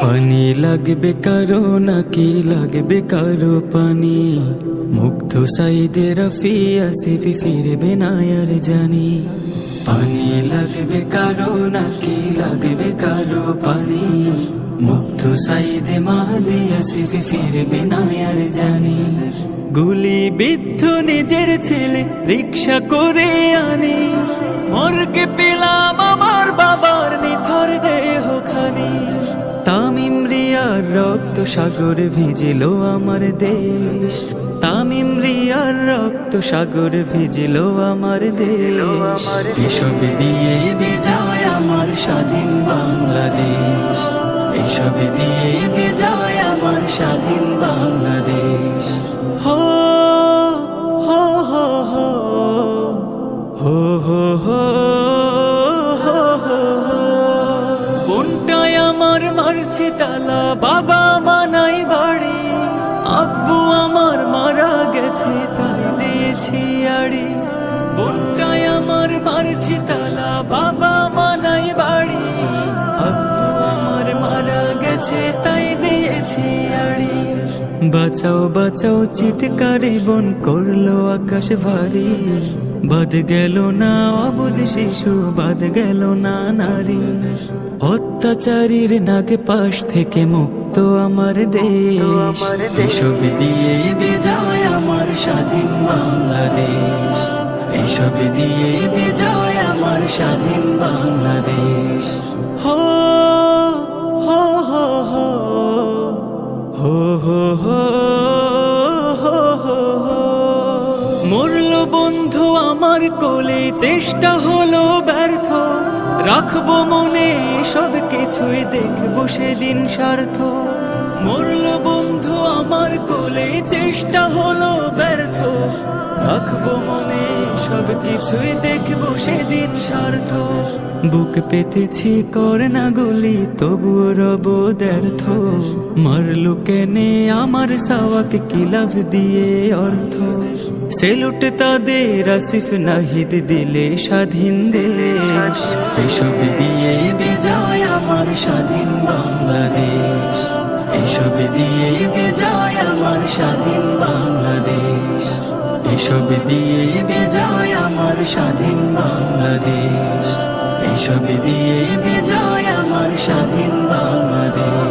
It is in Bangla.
পানি লাগবে কারও নাকি লাগবে কারও পানি? মুগ্ধ সাইদে রফি আসিফি ফিরবে না আর জানি। পানি লাগবে কারও নাকি লাগবে কারও পানি? মুগ্ধ সাইদে মাহাদি আসিফি ফিরবে না আর জানি। গুলি বিদ্ধ নিজের ছেলে রিক্সা করে আনি। মর্গে পেলাম রিয়ার রক্ত সাগর ভিজিল আমার দেশ। তামিম রিয়ার রক্ত সাগর ভিজিল আমার দেশ। এসব দিয়ে বিজয় আমার স্বাধীন বাংলাদেশ। এসব দিয়ে বিজয় আমার স্বাধীন আমার মারছে তালা, বাবা মানাই বাড়ি। আব্বু আমার মারা গেছে, তাই দিয়েছি আড়ি। বোনটাই আমার মারছে তালা, বাবা মানাই বাড়ি। আব্বু আমার মারা গেছে, তাই দিয়েছি আড়ি। বাঁচাও বাঁচাও, চিৎকারে বন করল আকাশ ভারী। বাদ গেল না, অবুঝ শিশু বাদ গেল না, নারী। অত্যাচারীর নাগ পাশ থেকে মুক্ত আমার দেশ। এসব দিয়ে বিজয় আমার স্বাধীন বাংলাদেশ। এসব দিয়ে বিজয় আমার স্বাধীন বাংলাদেশ। আমার কোলে চেষ্টা হলো ব্যর্থ। রাখব মনে সব কিছুই, দেখব সেদিন স্বার্থ। মরল বন্ধু, আমার কোলে চেষ্টা হলো ব্যর্থ। রাখব মনে সব কিছুই দেখব সেদিন স্বার্থ বুক পেতেছি কর না গলি, তবুও রব ব্যর্থ। মারলো কেনে আমার সাওয়াক কিলাভ দিয়ে অর্থ? সেলুট তাদের আসিফ নাহিদ দিলে স্বাধীন দেশ। এসব দিয়ে বিজয় আমার স্বাধীন বাংলাদেশ। এসব দিয়ে বিজয় আমার স্বাধীন এসব দিয়ে বিজয় আমার স্বাধীন বাংলাদেশ। এসব দিয়ে বিজয় আমার স্বাধীন বাংলাদেশ।